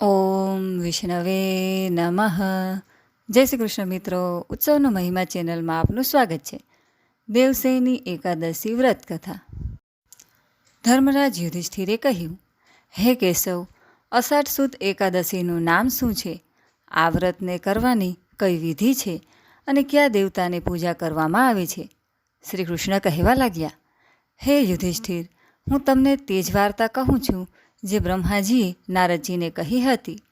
ઓમ વિષ્ણવે નમઃ. જય શ્રી કૃષ્ણ મિત્રો, ઉત્સવનો મહિમા ચેનલમાં આપનું સ્વાગત છે. દેવસેની એકાદશી વ્રત કથા. ધર્મરાજ યુધિષ્ઠિરે કહ્યું, હે કેશવ, અષાઢ સુદ એકાદશીનું નામ શું છે? આ વ્રતને કરવાની કઈ વિધિ છે? અને કયા દેવતાને પૂજા કરવામાં આવે છે? શ્રી કૃષ્ણ કહેવા લાગ્યા, હે યુધિષ્ઠિર, હું તમને તેજ વાર્તા કહું છું જે બ્રહ્માજીએ નારદજીને કહી હતી.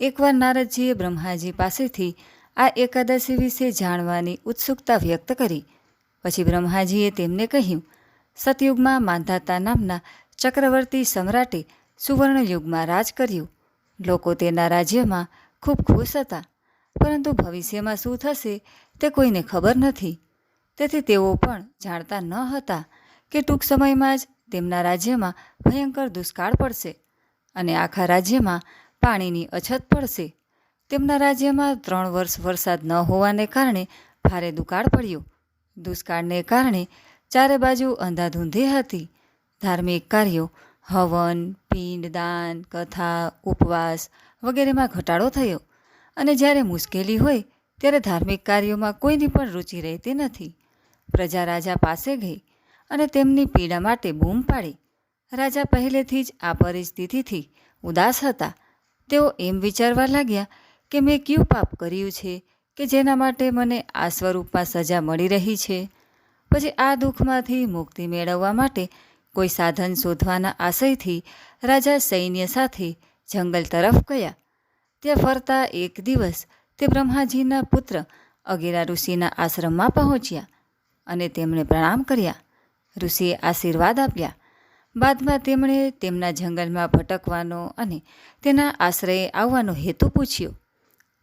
એકવાર નારદજીએ બ્રહ્માજી પાસેથી આ એકાદશી વિશે જાણવાની ઉત્સુકતા વ્યક્ત કરી. પછી બ્રહ્માજીએ તેમને કહ્યું, સતયુગમાં માંધાતા નામના ચક્રવર્તી સમ્રાટે સુવર્ણયુગમાં રાજ કર્યું. લોકો તેના રાજ્યમાં ખૂબ ખુશ હતા. પરંતુ ભવિષ્યમાં શું થશે તે કોઈને ખબર નથી. તેથી તેઓ પણ જાણતા ન હતા કે ટૂંક સમયમાં જ તેમના રાજ્યમાં ભયંકર દુષ્કાળ પડશે અને આખા રાજ્યમાં પાણીની અછત પડશે. તેમના રાજ્યમાં ત્રણ વર્ષ વરસાદ ન હોવાને કારણે ભારે દુકાળ પડ્યો. દુષ્કાળને કારણે ચારે બાજુ અંધાધૂંધી હતી. ધાર્મિક કાર્યો, હવન પિંડદાન કથા, ઉપવાસ વગેરેમાં ઘટાડો થયો અને જ્યારે મુશ્કેલી હોય ત્યારે ધાર્મિક કાર્યોમાં કોઈની પણ રુચિ રહેતી નથી. પ્રજા રાજા પાસે ગઈ અને તેમની પીડા માટે બૂમ પાડી. રાજા પહેલેથી જ આ પરિસ્થિતિથી ઉદાસ હતા. તેઓ એમ વિચારવા લાગ્યા કે મેં કયું પાપ કર્યું છે કે જેના માટે મને આ સ્વરૂપમાં સજા મળી રહી છે? પછી આ દુઃખમાંથી મુક્તિ મેળવવા માટે કોઈ સાધન શોધવાના આશયથી રાજા સૈન્ય સાથે જંગલ તરફ ગયા. ત્યાં ફરતા એક દિવસ તે બ્રહ્માજીના પુત્ર અગિરા ઋષિના આશ્રમમાં પહોંચ્યા અને તેમણે પ્રણામ કર્યા. ઋષિએ આશીર્વાદ આપ્યા. બાદમાં તેમણે તેમના જંગલમાં ભટકવાનો અને તેના આશ્રયે આવવાનો હેતુ પૂછ્યો.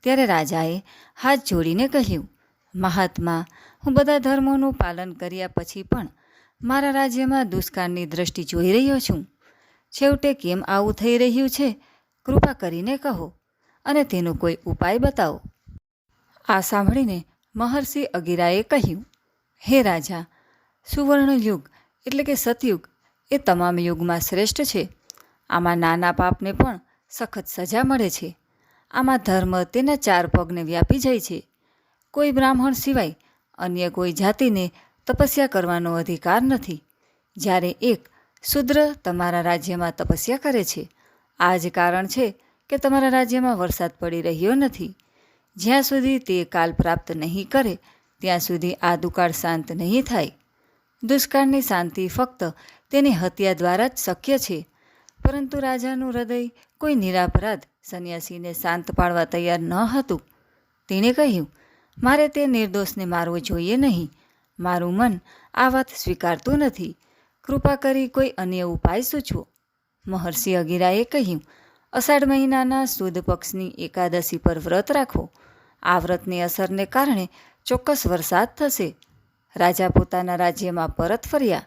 ત્યારે રાજાએ હાથ જોડીને કહ્યું, મહાત્મા, હું બધા ધર્મોનું પાલન કર્યા પછી પણ મારા રાજ્યમાં દુષ્કાળની દ્રષ્ટિ જોઈ રહ્યો છું. છેવટે કેમ આવું થઈ રહ્યું છે, કૃપા કરીને કહો અને તેનો કોઈ ઉપાય બતાવો. આ સાંભળીને મહર્ષિ અગિરાએ કહ્યું, હે રાજા સુવર્ણ યુગ એટલે કે સતયુગ એ તમામ યુગમાં શ્રેષ્ઠ છે. આમાં નાના પાપને પણ સખત સજા મળે છે. આમાં ધર્મ તેના ચાર પગને વ્યાપી જાય છે. કોઈ બ્રાહ્મણ સિવાય અન્ય કોઈ જાતિને તપસ્યા કરવાનો અધિકાર નથી. જ્યારે એક શુદ્ર તમારા રાજ્યમાં તપસ્યા કરે છે, આ જ કારણ છે કે તમારા રાજ્યમાં વરસાદ પડી રહ્યો નથી. જ્યાં સુધી તે કાલ પ્રાપ્ત નહીં કરે, ત્યાં સુધી આ દુકાળ શાંત નહીં થાય. દુષ્કાળની શાંતિ ફક્ત તેની હત્યા દ્વારા જ શક્ય છે. પરંતુ રાજાનું હૃદય કોઈ નિરાપરાધ સંન્યાસીને શાંત પાડવા તૈયાર ન હતું. તેણે કહ્યું, મારે તે નિર્દોષને મારવો જોઈએ નહીં. મારું મન આ વાત સ્વીકારતું નથી. કૃપા કરી કોઈ અન્ય ઉપાય સૂચવો. મહર્ષિ અગિરાએ કહ્યું, અષાઢ મહિનાના સુદ પક્ષની એકાદશી પર વ્રત રાખો. આ વ્રતની અસરને કારણે ચોક્કસ વરસાદ થશે. રાજા પોતાના રાજ્યમાં પરત ફર્યા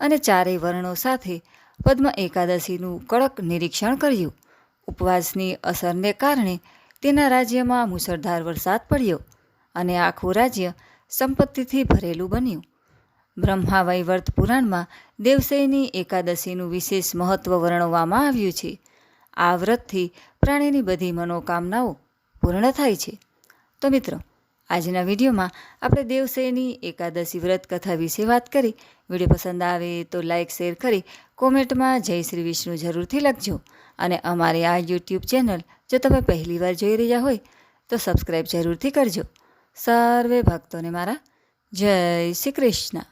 અને ચારેય વર્ણો સાથે પદ્મ એકાદશીનું કડક નિરીક્ષણ કર્યું. ઉપવાસની અસરને કારણે તેના રાજ્યમાં મુસળધાર વરસાદ પડ્યો અને આખું રાજ્ય સંપત્તિથી ભરેલું બન્યું. બ્રહ્મા વૈવર્ત પુરાણમાં દેવસેયની એકાદશીનું વિશેષ મહત્ત્વ વર્ણવવામાં આવ્યું છે. આ વ્રતથી પ્રાણીની બધી મનોકામનાઓ પૂર્ણ થાય છે. તો મિત્રો આજના વિડીયોમાં આપણે દેવસેની એકાદશી વ્રત કથા વિશે વાત કરી. વીડિયો પસંદ આવે તો લાઇક શેર કરી, કોમેન્ટમાં જય શ્રી વિષ્ણુ જરૂરથી લખજો. અને અમારી આ યુટ્યુબ ચેનલ જો તમે પહેલીવાર જોઈ રહ્યા હોય તો સબસ્ક્રાઈબ જરૂરથી કરજો. સર્વે ભક્તોને મારા જય શ્રી કૃષ્ણ.